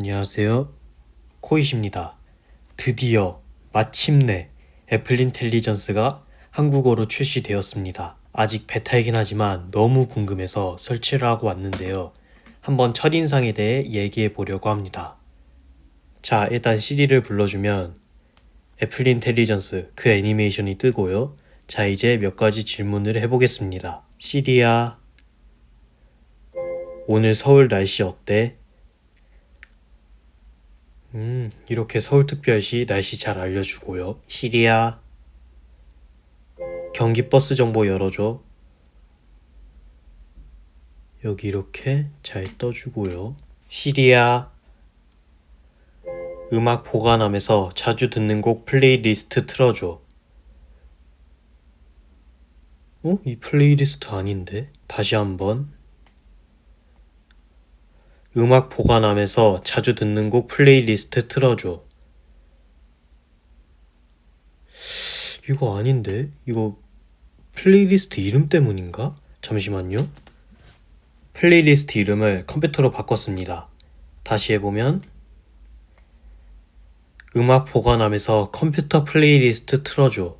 안녕하세요. 코이십니다. 드디어 마침내 애플 인텔리전스가 한국어로 출시되었습니다. 아직 베타이긴 하지만 너무 궁금해서 설치를 하고 왔는데요. 한번 첫인상에 대해 얘기해 보려고 합니다. 자, 일단 시리를 불러주면 애플 인텔리전스 그 애니메이션이 뜨고요. 자, 이제 몇 가지 질문을 해보겠습니다. 시리야, 오늘 서울 날씨 어때? 음, 이렇게 서울특별시 날씨 잘 알려주고요. 시리야, 경기 버스 정보 열어줘. 여기 이렇게 잘 떠주고요. 시리야, 음악 보관함에서 자주 듣는 곡 플레이리스트 틀어줘. 어? 이 플레이리스트 아닌데? 다시 한번. 음악 보관함에서 자주 듣는 곡 플레이리스트 틀어줘. 이거 아닌데? 이거 플레이리스트 이름 때문인가? 잠시만요. 플레이리스트 이름을 컴퓨터로 바꿨습니다. 다시 해보면 음악 보관함에서 컴퓨터 플레이리스트 틀어줘.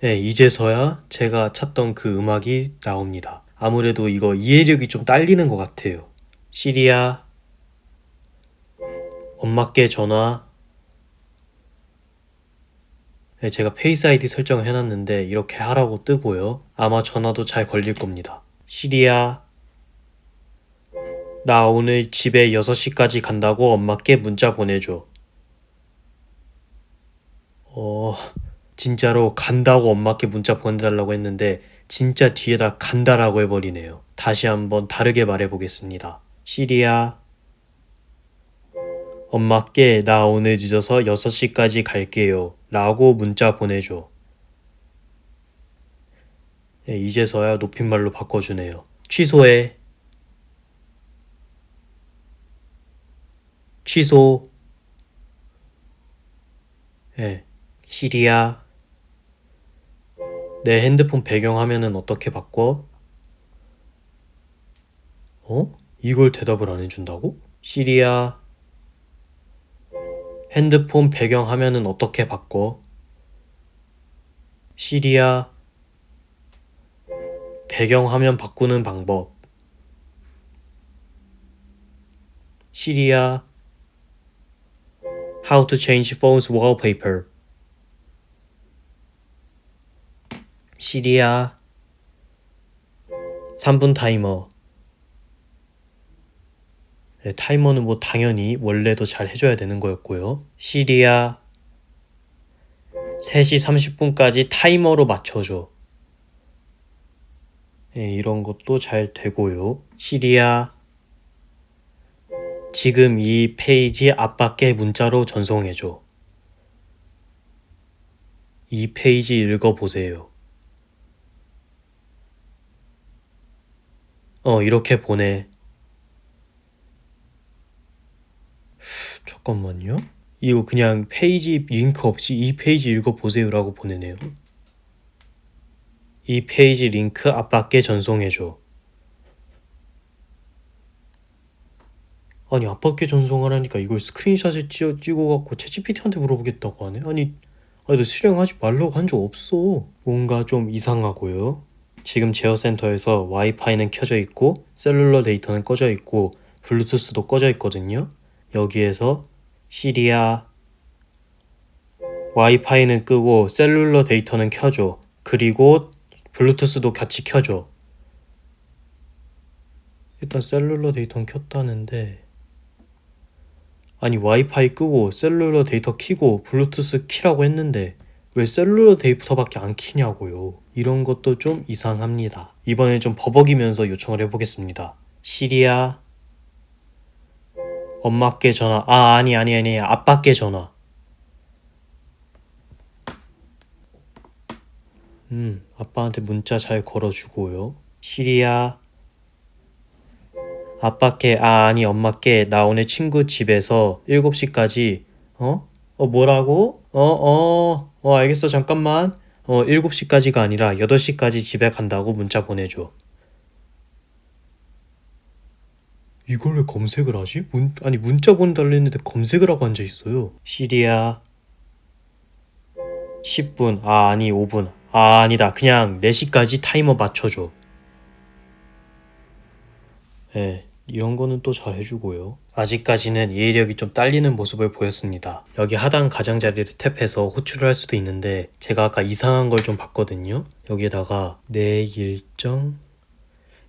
네, 이제서야 제가 찾던 그 음악이 나옵니다. 아무래도 이거 이해력이 좀 딸리는 것 같아요. 시리야, 엄마께 전화. 네, 제가 페이스 아이디 설정을 해놨는데 이렇게 하라고 뜨고요. 아마 전화도 잘 걸릴 겁니다. 시리야, 나 오늘 집에 6시까지 간다고 엄마께 문자 보내줘. 어, 진짜로 간다고 엄마께 문자 보내달라고 했는데 진짜 뒤에다 간다라고 해버리네요. 다시 한번 다르게 말해보겠습니다. 시리야, 엄마께 나 오늘 늦어서 6시까지 갈게요. 라고 문자 보내줘. 네, 이제서야 높임말로 바꿔주네요. 취소해. 취소. 예, 시리야. 내 핸드폰 배경 화면은 어떻게 바꿔? 어? 이걸 대답을 안 해준다고? 시리야. 핸드폰 배경 화면은 어떻게 바꿔? 시리야. 배경 화면 바꾸는 방법. 시리야. How to change phone's wallpaper. 시리야. 3분 타이머. 네, 타이머는 뭐 당연히 원래도 잘 해줘야 되는 거였고요. 시리야. 3시 30분까지 타이머로 맞춰줘. 네, 이런 것도 잘 되고요. 시리야. 지금 이 페이지 앞밖에 문자로 전송해줘. 이 페이지 읽어보세요. 어, 이렇게 보내. 잠깐만요. 이거 그냥 페이지 링크 없이 이 페이지 읽어보세요라고 보내네요. 이 페이지 링크 앞밖에 전송해줘. 아니 앞밖에 전송하라니까 이걸 스크린샷을 찍어, 찍어갖고 채찌PT한테 물어보겠다고 하네. 아니, 아니 너 실행하지 말라고 한 적 없어. 뭔가 좀 이상하고요. 지금 제어센터에서 와이파이는 켜져 있고 셀룰러 데이터는 꺼져 있고 블루투스도 꺼져 있거든요. 여기에서 시리아 와이파이는 끄고 셀룰러 데이터는 켜줘. 그리고 블루투스도 같이 켜줘. 일단 셀룰러 데이터는 켰다는데 아니 와이파이 끄고 셀룰러 데이터 키고 블루투스 키라고 했는데 왜 셀룰러 데이터밖에 안 키냐고요. 이런 것도 좀 이상합니다. 이번엔 좀 버벅이면서 요청을 해보겠습니다. 시리아 엄마께 전화 아 아니 아니 아니 아빠께 전화 음 아빠한테 문자 잘 걸어주고요. 시리아 아빠께 아 아니 엄마께 나 오늘 친구 집에서 7시까지 어? 어 뭐라고? 어 어, 어 알겠어 잠깐만 어 7시까지가 아니라 8시까지 집에 간다고 문자 보내줘. 이걸 왜 검색을 하지? 문, 아니 문자 보내달라 했는데 검색을 하고 앉아있어요. 시리아. 10분. 아 아니 5분. 아 아니다. 그냥 4시까지 타이머 맞춰줘. 예 이런 거는 또 잘 해주고요 아직까지는 이해력이 좀 딸리는 모습을 보였습니다 여기 하단 가장자리를 탭해서 호출을 할 수도 있는데 제가 아까 이상한 걸 좀 봤거든요 여기에다가 내 일정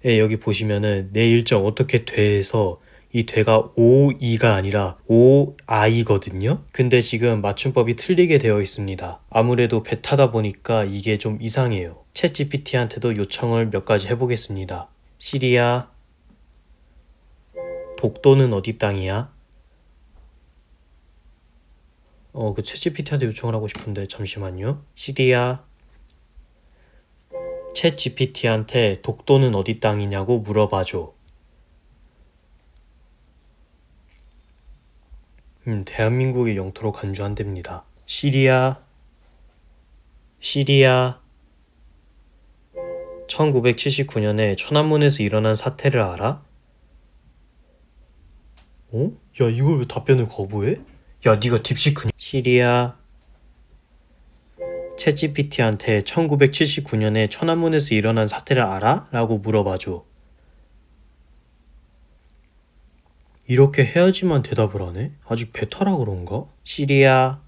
예, 여기 보시면은 내 일정 어떻게 돼서 이 돼가 오이가 아니라 오아이거든요. 근데 지금 맞춤법이 틀리게 되어 있습니다. 아무래도 베타다 보니까 이게 좀 이상해요. 챗 GPT한테도 요청을 몇 가지 해보겠습니다. 시리아 독도는 어디 땅이야? 어, 그 챗 GPT한테 요청을 하고 싶은데 잠시만요. 시리아 챗 GPT한테 독도는 어디 땅이냐고 물어봐줘. 음, 대한민국의 영토로 간주한답니다. 시리아, 시리아. 1979년에 천안문에서 일어난 사태를 알아? 어? 야, 이걸 왜 답변을 거부해? 야, 네가 딥시크냐? 시리아. 챗GPT한테 1979년에 천안문에서 일어난 사태를 알아? 라고 물어봐줘. 이렇게 해야지만 대답을 하네? 아직 베타라 그런가? 시리아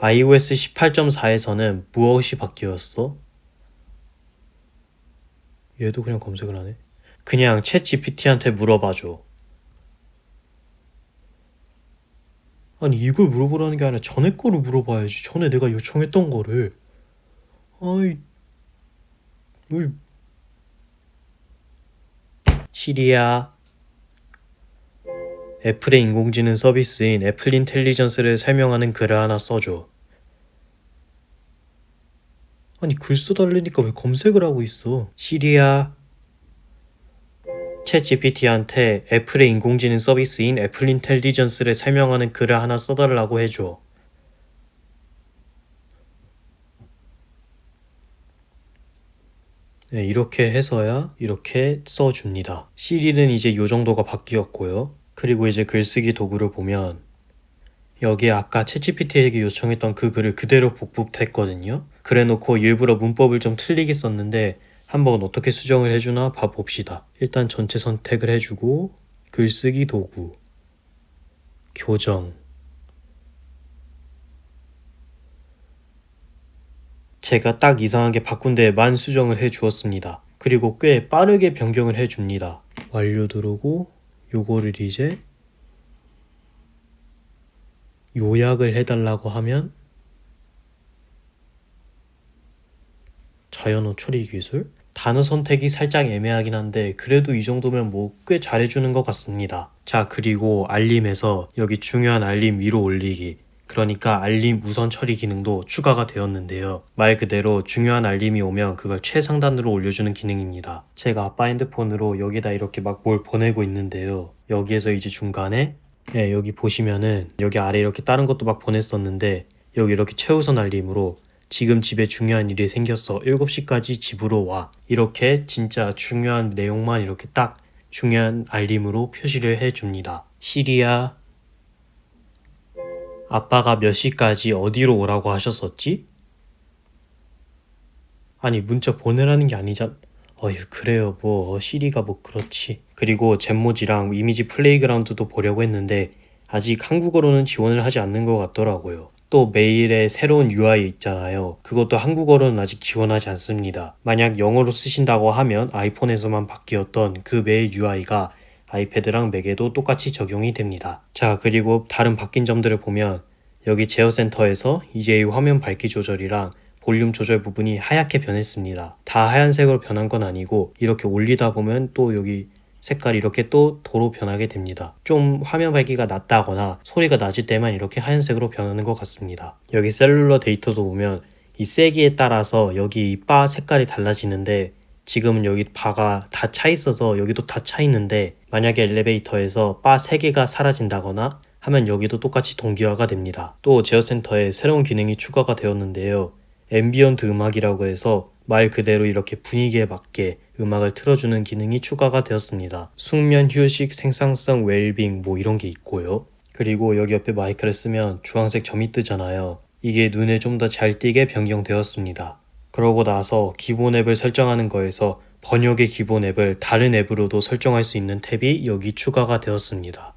iOS 18.4에서는 무엇이 바뀌었어? 얘도 그냥 검색을 하네. 그냥 챗 GPT한테 물어봐줘. 아니 이걸 물어보라는 게 아니라 전에 거를 물어봐야지. 전에 내가 요청했던 거를. 아이, 왜? 시리아. 애플의 인공지능 서비스인 애플 인텔리전스를 설명하는 글을 하나 써줘. 아니 글 써달라니까 왜 검색을 하고 있어? 시리아. 챗 GPT한테 애플의 인공지능 서비스인 애플 인텔리전스를 설명하는 글을 하나 써달라고 해줘. 네, 이렇게 해서야 이렇게 써줍니다. 시리는 이제 요 정도가 바뀌었고요. 그리고 이제 글쓰기 도구를 보면 여기에 아까 챗GPT에게 요청했던 그 글을 그대로 복붙했거든요. 그래놓고 일부러 문법을 좀 틀리게 썼는데 한번 어떻게 수정을 해주나 봐봅시다. 일단 전체 선택을 해주고 글쓰기 도구 교정 제가 딱 이상하게 바꾼 데만 수정을 해 주었습니다. 그리고 꽤 빠르게 변경을 해 줍니다. 완료 누르고 요거를 이제 요약을 해달라고 하면 자연어 처리 기술 단어 선택이 살짝 애매하긴 한데 그래도 이 정도면 뭐 꽤 잘해주는 것 같습니다. 자 그리고 알림에서 여기 중요한 알림 위로 올리기 그러니까 알림 우선 처리 기능도 추가가 되었는데요. 말 그대로 중요한 알림이 오면 그걸 최상단으로 올려주는 기능입니다. 제가 아빠 핸드폰으로 여기다 이렇게 막 뭘 보내고 있는데요. 여기에서 이제 중간에 예, 여기 보시면은 여기 아래 이렇게 다른 것도 막 보냈었는데 여기 이렇게 최우선 알림으로 지금 집에 중요한 일이 생겼어. 7시까지 집으로 와. 이렇게 진짜 중요한 내용만 이렇게 딱 중요한 알림으로 표시를 해 줍니다. 시리아 아빠가 몇 시까지 어디로 오라고 하셨었지? 아니 문자 보내라는 게 아니잖. 어휴 그래요 뭐 시리가 뭐 그렇지. 그리고 젠모지랑 이미지 플레이그라운드도 보려고 했는데 아직 한국어로는 지원을 하지 않는 것 같더라고요. 또 메일에 새로운 UI 있잖아요. 그것도 한국어로는 아직 지원하지 않습니다. 만약 영어로 쓰신다고 하면 아이폰에서만 바뀌었던 그 메일 UI가 아이패드랑 맥에도 똑같이 적용이 됩니다. 자, 그리고 다른 바뀐 점들을 보면 여기 제어 센터에서 이제 이 화면 밝기 조절이랑 볼륨 조절 부분이 하얗게 변했습니다. 다 하얀색으로 변한 건 아니고 이렇게 올리다 보면 또 여기 색깔이 이렇게 또 도로 변하게 됩니다. 좀 화면 밝기가 낮다거나 소리가 낮을 때만 이렇게 하얀색으로 변하는 것 같습니다. 여기 셀룰러 데이터도 보면 이 세기에 따라서 여기 이 바 색깔이 달라지는데 지금은 여기 바가 다 차 있어서 여기도 다 차 있는데 만약에 엘리베이터에서 바 3개가 사라진다거나 하면 여기도 똑같이 동기화가 됩니다. 또 제어센터에 새로운 기능이 추가가 되었는데요. 앰비언트 음악이라고 해서 말 그대로 이렇게 분위기에 맞게 음악을 틀어주는 기능이 추가가 되었습니다. 숙면, 휴식, 생산성, 웰빙 뭐 이런 게 있고요. 그리고 여기 옆에 마이크를 쓰면 주황색 점이 뜨잖아요. 이게 눈에 좀 더 잘 띄게 변경되었습니다. 그러고 나서 기본 앱을 설정하는 거에서 번역의 기본 앱을 다른 앱으로도 설정할 수 있는 탭이 여기 추가가 되었습니다.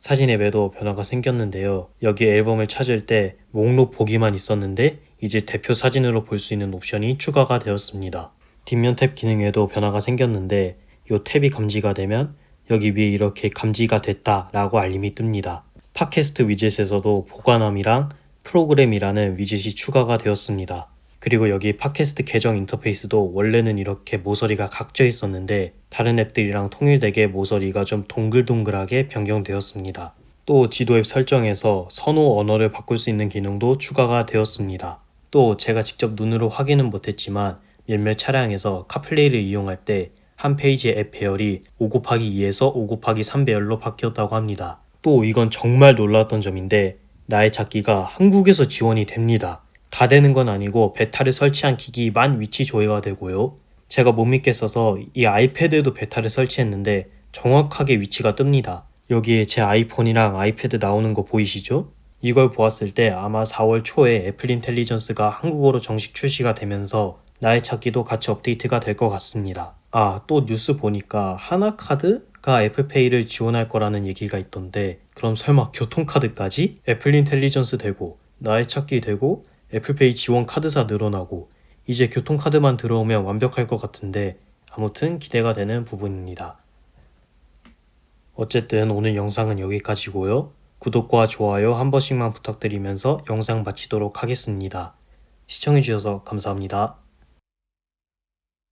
사진 앱에도 변화가 생겼는데요. 여기 앨범을 찾을 때 목록 보기만 있었는데 이제 대표 사진으로 볼 수 있는 옵션이 추가가 되었습니다. 뒷면 탭 기능에도 변화가 생겼는데 이 탭이 감지가 되면 여기 위에 이렇게 감지가 됐다 라고 알림이 뜹니다. 팟캐스트 위젯에서도 보관함이랑 프로그램이라는 위젯이 추가가 되었습니다. 그리고 여기 팟캐스트 계정 인터페이스도 원래는 이렇게 모서리가 각져 있었는데 다른 앱들이랑 통일되게 모서리가 좀 동글동글하게 변경되었습니다. 또 지도 앱 설정에서 선호 언어를 바꿀 수 있는 기능도 추가가 되었습니다. 또 제가 직접 눈으로 확인은 못했지만 몇몇 차량에서 카플레이를 이용할 때 한 페이지의 앱 배열이 5 곱하기 2에서 5 곱하기 3 배열로 바뀌었다고 합니다. 또 이건 정말 놀랐던 점인데 나의 찾기가 한국에서 지원이 됩니다. 다 되는 건 아니고 베타를 설치한 기기만 위치 조회가 되고요. 제가 못 믿겠어서 이 아이패드에도 베타를 설치했는데 정확하게 위치가 뜹니다. 여기에 제 아이폰이랑 아이패드 나오는 거 보이시죠? 이걸 보았을 때 아마 4월 초에 애플 인텔리전스가 한국어로 정식 출시가 되면서 나의 찾기도 같이 업데이트가 될 것 같습니다. 아, 또 뉴스 보니까 하나카드 가 애플페이를 지원할 거라는 얘기가 있던데 그럼 설마 교통카드까지? 애플 인텔리전스 되고 나의 찾기 되고 애플페이 지원 카드사 늘어나고 이제 교통카드만 들어오면 완벽할 것 같은데 아무튼 기대가 되는 부분입니다. 어쨌든 오늘 영상은 여기까지고요. 구독과 좋아요 한 번씩만 부탁드리면서 영상 마치도록 하겠습니다. 시청해주셔서 감사합니다.